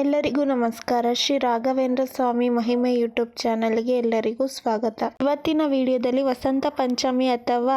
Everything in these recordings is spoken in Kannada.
ಎಲ್ಲರಿಗೂ ನಮಸ್ಕಾರ. ಶ್ರೀ ರಾಘವೇಂದ್ರ ಸ್ವಾಮಿ ಮಹಿಮೆ ಯೂಟ್ಯೂಬ್ ಚಾನಲ್ಗೆ ಎಲ್ಲರಿಗೂ ಸ್ವಾಗತ. ಇವತ್ತಿನ ವಿಡಿಯೋದಲ್ಲಿ ವಸಂತ ಪಂಚಮಿ ಅಥವಾ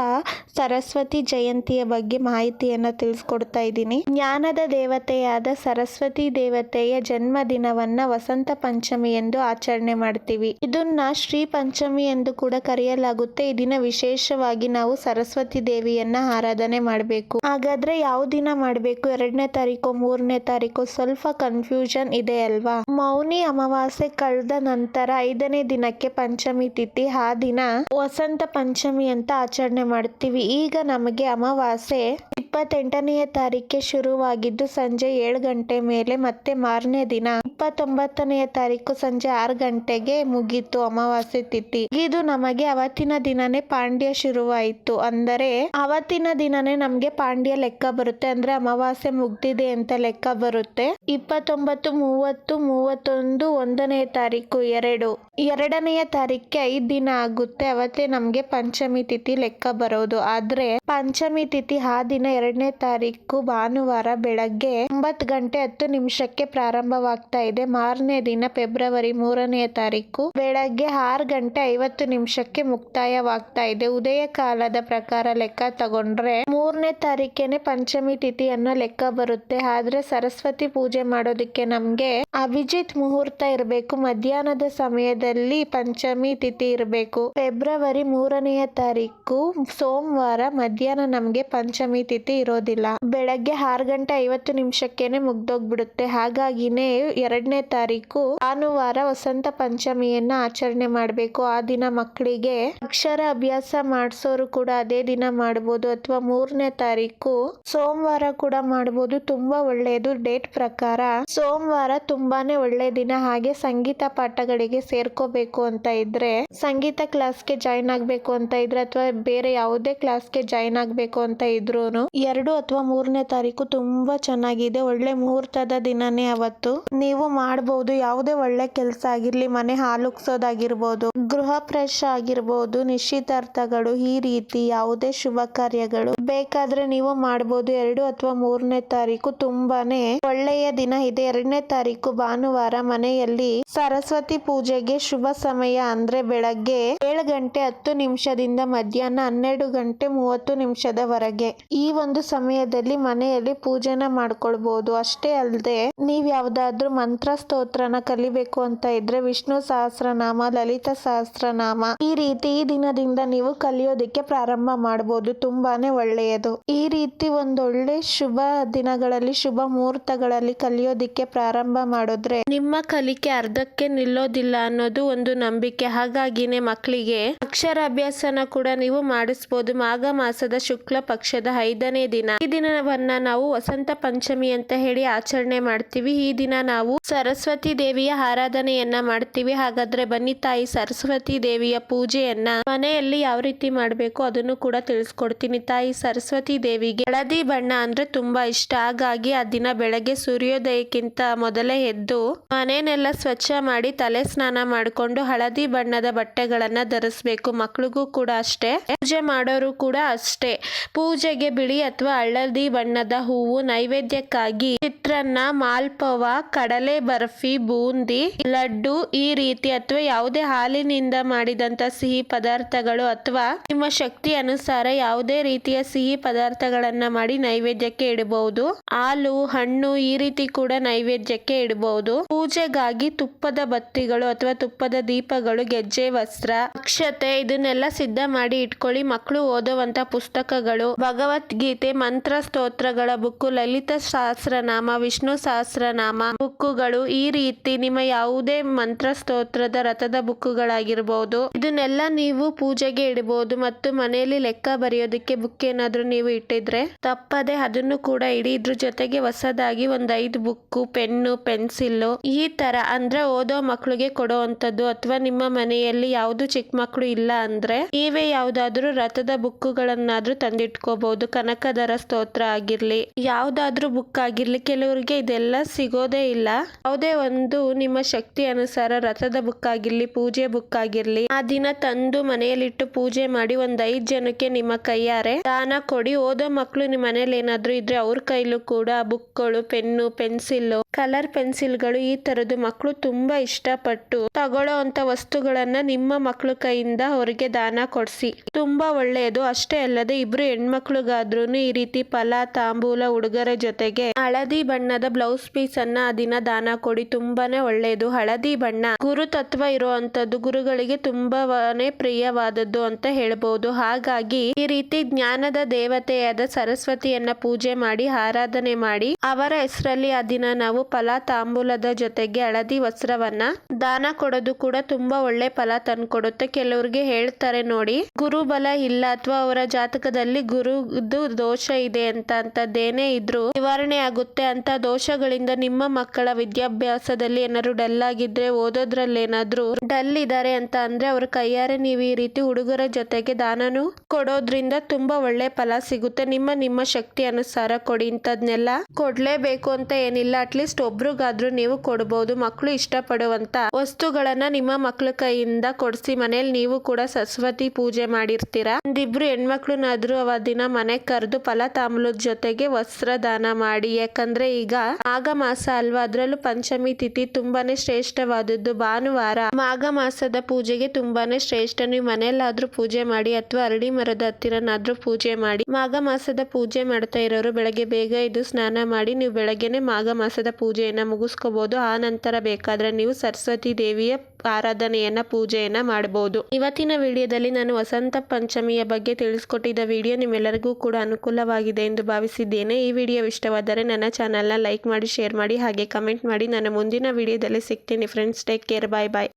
ಸರಸ್ವತಿ ಜಯಂತಿಯ ಬಗ್ಗೆ ಮಾಹಿತಿಯನ್ನು ತಿಳಿಸ್ಕೊಡ್ತಾ ಇದ್ದೀನಿ. ಜ್ಞಾನದ ದೇವತೆಯಾದ ಸರಸ್ವತಿ ದೇವತೆಯ ಜನ್ಮ ದಿನವನ್ನ ವಸಂತ ಪಂಚಮಿ ಎಂದು ಆಚರಣೆ ಮಾಡ್ತೀವಿ. ಇದನ್ನ ಶ್ರೀ ಪಂಚಮಿ ಎಂದು ಕೂಡ ಕರೆಯಲಾಗುತ್ತೆ. ಈ ದಿನ ವಿಶೇಷವಾಗಿ ನಾವು ಸರಸ್ವತಿ ದೇವಿಯನ್ನ ಆರಾಧನೆ ಮಾಡಬೇಕು. ಹಾಗಾದ್ರೆ ಯಾವ ದಿನ ಮಾಡಬೇಕು? ಎರಡನೇ ತಾರೀಕು, ಮೂರನೇ ತಾರೀಕು ಸ್ವಲ್ಪ ಕನ್ಫ್ಯೂಷನ್ ಇದೆ ಅಲ್ವಾ? ಮೌನಿ ಅಮಾವಾಸ್ಯೆ ಕಳೆದ ನಂತರ ಐದನೇ ದಿನಕ್ಕೆ ಪಂಚಮಿ ತಿಥಿ, ಆ ದಿನ ವಸಂತ ಪಂಚಮಿ ಅಂತ ಆಚರಣೆ ಮಾಡ್ತೀವಿ. ಈಗ ನಮಗೆ ಅಮಾವಾಸ್ಯೆ ಇಪ್ಪತ್ತೆಂಟನೆಯ ತಾರೀಕೆ ಶುರುವಾಗಿದ್ದು ಸಂಜೆ ಏಳು ಗಂಟೆ ಮೇಲೆ ಮತ್ತೆ ಮಾರನೇ ದಿನ. ಇಪ್ಪತ್ತೊಂಬತ್ತನೆಯ ತಾರೀಕು ಸಂಜೆ ಆರು ಗಂಟೆಗೆ ಮುಗೀತು ಅಮಾವಾಸ್ಯೆ ತಿಥಿ. ಇದು ನಮಗೆ ಅವತ್ತಿನ ದಿನನೇ ಪಾಂಡ್ಯ ಶುರುವಾಯಿತು. ಅಂದರೆ ಅವತ್ತಿನ ದಿನನೇ ನಮ್ಗೆ ಪಾಂಡ್ಯ ಲೆಕ್ಕ ಬರುತ್ತೆ. ಅಂದ್ರೆ ಅಮಾವಾಸ್ಯೆ ಮುಗ್ದಿದೆ ಅಂತ ಲೆಕ್ಕ ಬರುತ್ತೆ. ಇಪ್ಪತ್ತೊಂಬತ್ತು, ಮೂವತ್ತು, ಮೂವತ್ತೊಂದು ಒಂದನೆಯ ತಾರೀಕು ಎರಡು. ಎರಡನೆಯ ತಾರೀಕಿಗೆ ಐದು ದಿನ ಆಗುತ್ತೆ. ಅವತ್ತೇ ನಮ್ಗೆ ಪಂಚಮಿ ತಿಥಿ ಲೆಕ್ಕ ಬರೋದು. ಆದ್ರೆ ಪಂಚಮಿ ತಿಥಿ ಆ ದಿನ ಎರಡನೇ ತಾರೀಕು ಭಾನುವಾರ ಬೆಳಗ್ಗೆ ಒಂಬತ್ತು ಗಂಟೆ ಹತ್ತು ನಿಮಿಷಕ್ಕೆ ಪ್ರಾರಂಭವಾಗ್ತಾ ಇದೆ. ಮಾರನೇ ದಿನ ಫೆಬ್ರವರಿ ಮೂರನೇ ತಾರೀಕು ಬೆಳಗ್ಗೆ ಆರು ಗಂಟೆ ಐವತ್ತು ನಿಮಿಷಕ್ಕೆ ಮುಕ್ತಾಯವಾಗ್ತಾ ಇದೆ. ಉದಯ ಕಾಲದ ಪ್ರಕಾರ ಲೆಕ್ಕ ತಗೊಂಡ್ರೆ ಮೂರನೇ ತಾರೀಕೇನೆ ಪಂಚಮಿ ತಿಥಿ ಅನ್ನೋ ಲೆಕ್ಕ ಬರುತ್ತೆ. ಆದ್ರೆ ಸರಸ್ವತಿ ಪೂಜೆ ಮಾಡೋದಕ್ಕೆ ನಮ್ಗೆ ಅಭಿಜಿತ್ ಮುಹೂರ್ತ ಇರಬೇಕು. ಮಧ್ಯಾಹ್ನದ ಸಮಯದಲ್ಲಿ ಪಂಚಮಿ ತಿಥಿ ಇರಬೇಕು. ಫೆಬ್ರವರಿ ಮೂರನೆಯ ತಾರೀಕು ಸೋಮವಾರ ಮಧ್ಯಾಹ್ನ ನಮ್ಗೆ ಪಂಚಮಿ ತಿಥಿ ಇರೋದಿಲ್ಲ. ಬೆಳಗ್ಗೆ ಆರು ಗಂಟೆ ಐವತ್ತು ನಿಮಿಷಕ್ಕೇನೆ ಮುಗ್ದೋಗ್ಬಿಡುತ್ತೆ. ಹಾಗಾಗಿನೇ ಎರಡನೇ ತಾರೀಕು ಭಾನುವಾರ ವಸಂತ ಪಂಚಮಿಯನ್ನ ಆಚರಣೆ ಮಾಡಬೇಕು. ಆ ದಿನ ಮಕ್ಕಳಿಗೆ ಅಕ್ಷರ ಅಭ್ಯಾಸ ಮಾಡಿಸೋರು ಕೂಡ ಅದೇ ದಿನ ಮಾಡ್ಬೋದು. ಅಥವಾ ಮೂರನೇ ತಾರೀಕು ಸೋಮವಾರ ಕೂಡ ಮಾಡ್ಬೋದು. ತುಂಬಾ ಒಳ್ಳೆಯದು. ಡೇಟ್ ಪ್ರಕಾರ ಸೋಮವಾರ ತುಂಬಾನೇ ಒಳ್ಳೆ ದಿನ. ಹಾಗೆ ಸಂಗೀತ ಪಾಠಗಳಿಗೆ ಸೇರ್ಕೋಬೇಕು ಅಂತ ಇದ್ರೆ, ಸಂಗೀತ ಕ್ಲಾಸ್ಗೆ ಜಾಯಿನ್ ಆಗ್ಬೇಕು ಅಂತ ಇದ್ರೆ, ಅಥವಾ ಬೇರೆ ಯಾವುದೇ ಕ್ಲಾಸ್ಗೆ ಜಾಯಿನ್ ಆಗ್ಬೇಕು ಅಂತ ಇದ್ರೂನು ಎರಡು ಅಥವಾ ಮೂರನೇ ತಾರೀಕು ತುಂಬಾ ಚೆನ್ನಾಗಿದೆ. ಒಳ್ಳೆ ಮುಹೂರ್ತದ ದಿನನೇ ಅವತ್ತು. ನೀವು ಮಾಡಬಹುದು ಯಾವುದೇ ಒಳ್ಳೆ ಕೆಲಸ ಆಗಿರ್ಲಿ, ಮನೆ ಹಾಲುಕ್ಸೋದಾಗಿರ್ಬೋದು ಗೃಹ ಪ್ರವೇಶ ಆಗಿರ್ಬೋದು, ನಿಶ್ಚಿತಾರ್ಥಗಳು, ಈ ರೀತಿ ಯಾವುದೇ ಶುಭ ಕಾರ್ಯಗಳು ಬೇಕಾದ್ರೆ ನೀವು ಮಾಡಬಹುದು ಎರಡು ಅಥವಾ ಮೂರನೇ ತಾರೀಕು ತುಂಬಾನೇ ಒಳ್ಳೆಯ ದಿನ ಇದೆ. ಎರಡನೇ ತಾರೀಕು ಭಾನುವಾರ ಮನೆಯಲ್ಲಿ ಸರಸ್ವತಿ ಪೂಜೆಗೆ ಶುಭ ಸಮಯ ಅಂದ್ರೆ ಬೆಳಗ್ಗೆ ಏಳು ಗಂಟೆ ಹತ್ತು ನಿಮಿಷದಿಂದ ಮಧ್ಯಾಹ್ನ ಹನ್ನೆರಡು ಗಂಟೆ ಮೂವತ್ತು ನಿಮಿಷದವರೆಗೆ. ಈ ಒಂದು ಸಮಯದಲ್ಲಿ ಮನೆಯಲ್ಲಿ ಪೂಜೆನ ಮಾಡ್ಕೊಳ್ಬಹುದು ಅಷ್ಟೇ ಅಲ್ಲದೆ ನೀವ್ ಯಾವ್ದಾದ್ರು ಮಂತ್ರ ಸ್ತೋತ್ರನ ಕಲಿಬೇಕು ಅಂತ ಇದ್ರೆ ವಿಷ್ಣು ಸಹಸ್ರನಾಮ, ಲಲಿತ ಸಹಸ್ರನಾಮ ಈ ರೀತಿ ಈ ದಿನದಿಂದ ನೀವು ಕಲಿಯೋದಿಕ್ಕೆ ಪ್ರಾರಂಭ ಮಾಡಬಹುದು ತುಂಬಾನೇ ಒಳ್ಳೆಯದು. ಈ ರೀತಿ ಒಂದೊಳ್ಳೆ ಶುಭ ದಿನಗಳಲ್ಲಿ, ಶುಭ ಮುಹೂರ್ತಗಳಲ್ಲಿ ಕಲಿಯೋದಿಕ್ಕೆ ಪ್ರಾರಂಭ ಮಾಡಿದ್ರೆ ನಿಮ್ಮ ಕಲಿಕೆ ಅರ್ಧಕ್ಕೆ ನಿಲ್ಲೋದಿಲ್ಲ ಅನ್ನೋದು ಒಂದು ನಂಬಿಕೆ. ಹಾಗಾಗಿನೇ ಮಕ್ಕಳಿಗೆ ಅಕ್ಷರಾಭ್ಯಾಸನ ಕೂಡ ನೀವು ಮಾಡಿಸ್ಬೋದು. ಮಾಘ ಮಾಸದ ಶುಕ್ಲ ಪಕ್ಷದ ಐದನೇ ದಿನ. ಈ ದಿನವನ್ನ ನಾವು ವಸಂತ ಪಂಚಮಿ ಅಂತ ಹೇಳಿ ಆಚರಣೆ ಮಾಡ್ತೀವಿ. ಈ ದಿನ ನಾವು ಸರಸ್ವತಿ ದೇವಿಯ ಆರಾಧನೆಯನ್ನ ಮಾಡ್ತೀವಿ. ಹಾಗಾದ್ರೆ ಬನ್ನಿ ತಾಯಿ, ಸರಸ್ವತಿ ದೇವಿಯ ಪೂಜೆಯನ್ನ ಮನೆಯಲ್ಲಿ ಯಾವ ರೀತಿ ಮಾಡಬೇಕು ಅದನ್ನು ಕೂಡ ತಿಳಿಸ್ಕೊಡ್ತೀನಿ. ತಾಯಿ, ಸರಸ್ವತಿ ದೇವಿಗೆ ಹಳದಿ ಬಣ್ಣ ಅಂದ್ರೆ ತುಂಬಾ ಇಷ್ಟ. ಹಾಗಾಗಿ ಆ ದಿನ ಬೆಳಗ್ಗೆ ಸೂರ್ಯೋದಯಕ್ಕಿಂತ ಮೊದಲೇ ಎದ್ದು ಮನೆನೆಲ್ಲ ಸ್ವಚ್ಛ ಮಾಡಿ ತಲೆ ಸ್ನಾನ ಮಾಡಿಕೊಂಡು ಹಳದಿ ಬಣ್ಣದ ಬಟ್ಟೆಗಳನ್ನ ಧರಿಸ್ಬೇಕು. ಮಕ್ಳಿಗೂ ಕೂಡ ಅಷ್ಟೇ. ಪೂಜೆ ಮಾಡೋರು ಕೂಡ ಅಷ್ಟೇ. ಪೂಜೆಗೆ ಬಿಳಿ ಅಥವಾ ಹಳದಿ ಬಣ್ಣದ ಹೂವು ನೈವೇದ್ಯಕ್ಕಾಗಿ ಚಿತ್ರಾನ್ನ ಮಾಲ್ಪವ ಕಡಲೆ ಬರ್ಫಿ, ಬೂಂದಿ, ಲಡ್ಡು ಈ ರೀತಿ ಅಥವಾ ಯಾವುದೇ ಹಾಲಿನಿಂದ ಮಾಡಿದಂತ ಸಿಹಿ ಪದಾರ್ಥಗಳು ಅಥವಾ ನಿಮ್ಮ ಶಕ್ತಿ ಅನುಸಾರ ಯಾವುದೇ ರೀತಿಯ ಸಿಹಿ ಪದಾರ್ಥಗಳನ್ನ ಮಾಡಿ ನೈವೇದ್ಯಕ್ಕೆ ಇಡಬಹುದು. ಹಾಲು, ಹಣ್ಣು ಈ ರೀತಿ ಕೂಡ ನೈವೇದ್ಯಕ್ಕೆ ಇಡಬಹುದು. ಪೂಜೆಗಾಗಿ ತುಪ್ಪದ ಬತ್ತಿಗಳು ಅಥವಾ ತುಪ್ಪದ ದೀಪಗಳು, ಗೆಜ್ಜೆ, ವಸ್ತ್ರ, ಅಕ್ಷತೆ ಇದನ್ನೆಲ್ಲ ಸಿದ್ಧ ಮಾಡಿ ಇಟ್ಕೊಳ್ಳಿ. ಮಕ್ಕಳು ಓದುವಂತ ಪುಸ್ತಕಗಳು, ಭಗವದ್ಗೀತೆ ಮಂತ್ರ ಸ್ತೋತ್ರಗಳ ಬುಕ್ಕು ಲಲಿತ ಸಹಸ್ರನಾಮ ವಿಷ್ಣು ಸಹಸ್ರನಾಮ ಬುಕ್ಕುಗಳು ಈ ರೀತಿ ನಿಮ್ಮ ಯಾವುದೇ ಮಂತ್ರ ಸ್ತೋತ್ರದ ರಥದ ಬುಕ್ಕುಗಳಾಗಿರಬಹುದು ಇದನ್ನೆಲ್ಲ ನೀವು ಪೂಜೆಗೆ ಇಡಬಹುದು ಮತ್ತು ಮನೆಯಲ್ಲಿ ಲೆಕ್ಕ ಬರೆಯೋದಕ್ಕೆ ಬುಕ್ ಏನಾದ್ರೂ ನೀವು ಇಟ್ಟಿದ್ರೆ ತಪ್ಪದೆ ಅದನ್ನು ಕೂಡ ಇಡಿ. ಇದ್ರ ಜೊತೆಗೆ ಹೊಸದಾಗಿ ಒಂದ್ ಐದು ಬುಕ್ಕು, ಪೆನ್ನು ಪೆನ್ಸಿಲ್ ಈ ತರ ಅಂದ್ರೆ ಓದೋ ಮಕ್ಕಳಿಗೆ ಕೊಡುವಂತದ್ದು ಅಥವಾ ನಿಮ್ಮ ಮನೆಯಲ್ಲಿ ಯಾವ್ದು ಚಿಕ್ಕ ಮಕ್ಕಳು ಇಲ್ಲ ಅಂದ್ರೆ ನೀವೇ ಯಾವ್ದಾದ್ರು ರಥದ ಬುಕ್ಕುಗಳನ್ನಾದ್ರೂ ತಂದಿಟ್ಕೋಬಹುದು. ಕನಕ ಕನಕದರ ಸ್ತೋತ್ರ ಆಗಿರ್ಲಿ, ಯಾವುದಾದ್ರೂ ಬುಕ್ ಆಗಿರ್ಲಿ, ಕೆಲವರಿಗೆ ಇದೆಲ್ಲ ಸಿಗೋದೇ ಇಲ್ಲ. ಯಾವುದೇ ಒಂದು ನಿಮ್ಮ ಶಕ್ತಿ ಅನುಸಾರ ರಥದ ಬುಕ್ ಆಗಿರ್ಲಿ, ಪೂಜೆ ಬುಕ್ ಆಗಿರ್ಲಿ, ಆ ದಿನ ತಂದು ಮನೆಯಲ್ಲಿಟ್ಟು ಪೂಜೆ ಮಾಡಿ ಒಂದ್ ಐದ್ ಜನಕ್ಕೆ ನಿಮ್ಮ ಕೈಯಾರೆ ದಾನ ಕೊಡಿ. ಓದೋ ಮಕ್ಕಳು ನಿಮ್ಮ ಮನೇಲಿ ಏನಾದ್ರು ಇದ್ರೆ ಅವ್ರ ಕೈಲೂ ಕೂಡ ಬುಕ್ಗಳು ಪೆನ್ನು ಪೆನ್ಸಿಲ್ ಕಲರ್ ಪೆನ್ಸಿಲ್ಗಳು ಈ ತರದ್ದು ಮಕ್ಕಳು ತುಂಬಾ ಇಷ್ಟಪಟ್ಟು ತಗೊಳ್ಳೋ ಅಂತ ವಸ್ತುಗಳನ್ನ ನಿಮ್ಮ ಮಕ್ಕಳು ಕೈಯಿಂದ ಅವರಿಗೆ ದಾನ ಕೊಡಿಸಿ. ತುಂಬಾ ಒಳ್ಳೆಯದು. ಅಷ್ಟೇ ಅಲ್ಲದೆ ಇಬ್ರು ಹೆಣ್ಮಕ್ಳಿಗಾದ್ರೂ ಈ ರೀತಿ ಫಲ ತಾಂಬೂಲ ಹುಡುಗರ ಜೊತೆಗೆ ಹಳದಿ ಬಣ್ಣದ ಬ್ಲೌಸ್ ಪೀಸ್ ಅನ್ನ ಆ ದಿನ ದಾನ ಕೊಡಿ, ತುಂಬಾನೇ ಒಳ್ಳೆಯದು ಹಳದಿ ಬಣ್ಣ ಗುರು ತತ್ವ ಇರುವಂತದ್ದು ಗುರುಗಳಿಗೆ ತುಂಬಾನೇ ಪ್ರಿಯವಾದದ್ದು ಅಂತ ಹೇಳ್ಬಹುದು ಹಾಗಾಗಿ ಈ ರೀತಿ ಜ್ಞಾನದ ದೇವತೆಯಾದ ಸರಸ್ವತಿಯನ್ನ ಪೂಜೆ ಮಾಡಿ, ಆರಾಧನೆ ಮಾಡಿ, ಅವರ ಹೆಸರಲ್ಲಿ ಆ ದಿನ ನಾವು ಫಲ ತಾಂಬೂಲದ ಜೊತೆಗೆ ಹಳದಿ ವಸ್ತ್ರವನ್ನ ದಾನ ಕೊಡೋದು ಕೂಡ ತುಂಬಾ ಒಳ್ಳೆ ಫಲ ತಂದ್ಕೊಡುತ್ತೆ. ಕೆಲವರಿಗೆ ಹೇಳ್ತಾರೆ ನೋಡಿ ಗುರು ಬಲ ಇಲ್ಲ ಅಥವಾ ಅವರ ಜಾತಕದಲ್ಲಿ ಗುರುದು ದೋಷ ಇದೆ ಅಂತ ಅಂತದ್ದೇನೇ ಇದ್ರು ನಿವಾರಣೆ ಆಗುತ್ತೆ ಅಂತ ದೋಷಗಳಿಂದ ನಿಮ್ಮ ಮಕ್ಕಳ ವಿದ್ಯಾಭ್ಯಾಸದಲ್ಲಿ ಏನಾದ್ರು ಡಲ್ ಆಗಿದ್ರೆ ಓದೋದ್ರಲ್ಲಿ ಏನಾದ್ರು ಡಲ್ ಇದ್ದಾರೆ ಅಂತ ಅಂದ್ರೆ ಅವ್ರ ಕೈಯಾರೆ ನೀವು ಈ ರೀತಿ ಹುಡುಗರ ಜೊತೆಗೆ ದಾನನು ಕೊಡೋದ್ರಿಂದ ತುಂಬಾ ಒಳ್ಳೆ ಫಲ ಸಿಗುತ್ತೆ. ನಿಮ್ಮ ನಿಮ್ಮ ಶಕ್ತಿ ಅನುಸಾರ ಕೊಡಿ ಇಂಥದ್ನೆಲ್ಲ ಕೊಡ್ಲೇಬೇಕು ಅಂತ ಏನಿಲ್ಲ. ಅಟ್ಲೀಸ್ಟ್ ಒಬ್ರಿಗಾದ್ರೂ ನೀವು ಕೊಡ್ಬೋದು. ಮಕ್ಕಳು ಇಷ್ಟಪಡುವಂತ ವಸ್ತುಗಳನ್ನ ನಿಮ್ಮ ಮಕ್ಕಳ ಕೈಯಿಂದ ಕೊಡಿಸಿ ಮನೇಲಿ ನೀವು ಕೂಡ ಸರಸ್ವತಿ ಪೂಜೆ ಮಾಡಿರ್ತೀರಾ? ಒಂದಿಬ್ರು ಹೆಣ್ಮಕ್ಳನ್ನಾದ್ರೂ ಅವ ದಿನ ಮನೆ ಕರೆದು ಫಲ ತಾಂಬೂಲದ ಜೊತೆಗೆ ವಸ್ತ್ರ ದಾನ ಮಾಡಿ. ಯಾಕಂದ್ರೆ ಈಗ ಮಾಘ ಮಾಸ ಅಲ್ವಾ? ಅದ್ರಲ್ಲೂ ಪಂಚಮಿ ತಿಥಿ ತುಂಬಾನೇ ಶ್ರೇಷ್ಠವಾದದ್ದು. ಭಾನುವಾರ ಮಾಘ ಮಾಸದ ಪೂಜೆಗೆ ತುಂಬಾನೇ ಶ್ರೇಷ್ಠ. ನೀವು ಮನೆಯಲ್ಲಾದ್ರೂ ಪೂಜೆ ಮಾಡಿ ಅಥವಾ ಅರಳಿ ಮರದ ಹತ್ತಿರನಾದ್ರೂ ಪೂಜೆ ಮಾಡಿ. ಮಾಘ ಮಾಸದ ಪೂಜೆ ಮಾಡ್ತಾ ಇರೋರು ಬೆಳಗ್ಗೆ ಬೇಗ ಇದು ಸ್ನಾನ ಮಾಡಿ, ನೀವು ಬೆಳಗ್ಗೆನೆ ಮಾಘ ಮಾಸದ ಪೂಜೆಯನ್ನ ಮುಗಿಸ್ಕೋಬಹುದು ಆ ನಂತರ ಬೇಕಾದ್ರೆ ನೀವು ಸರಸ್ವತಿ ದೇವಿಯ ಆರಾಧನೆಯನ್ನ, ಪೂಜೆಯನ್ನ ಮಾಡಬಹುದು ಇವತ್ತಿನ ವಿಡಿಯೋದಲ್ಲಿ ನಾನು ವಸಂತ ಪಂಚಮಿಯ ಬಗ್ಗೆ ತಿಳಿಸ್ಕೊಟ್ಟಿದ್ದ ವಿಡಿಯೋ ನಿಮ್ಮೆಲ್ಲರಿಗೂ ಕೂಡ ಅನುಕೂಲವಾಗಿದೆ ಎಂದು ಭಾವಿಸಿದ್ದೇನೆ. ಈ ವಿಡಿಯೋ ಇಷ್ಟವಾದರೆ ನನ್ನ ಚಾನಲ್ನ ಲೈಕ್ ಮಾಡಿ, ಶೇರ್ ಮಾಡಿ, ಹಾಗೆ ಕಮೆಂಟ್ ಮಾಡಿ. ನಾನು ಮುಂದಿನ ವಿಡಿಯೋದಲ್ಲಿ ಸಿಗ್ತೀನಿ. Friends, take care. Bye bye.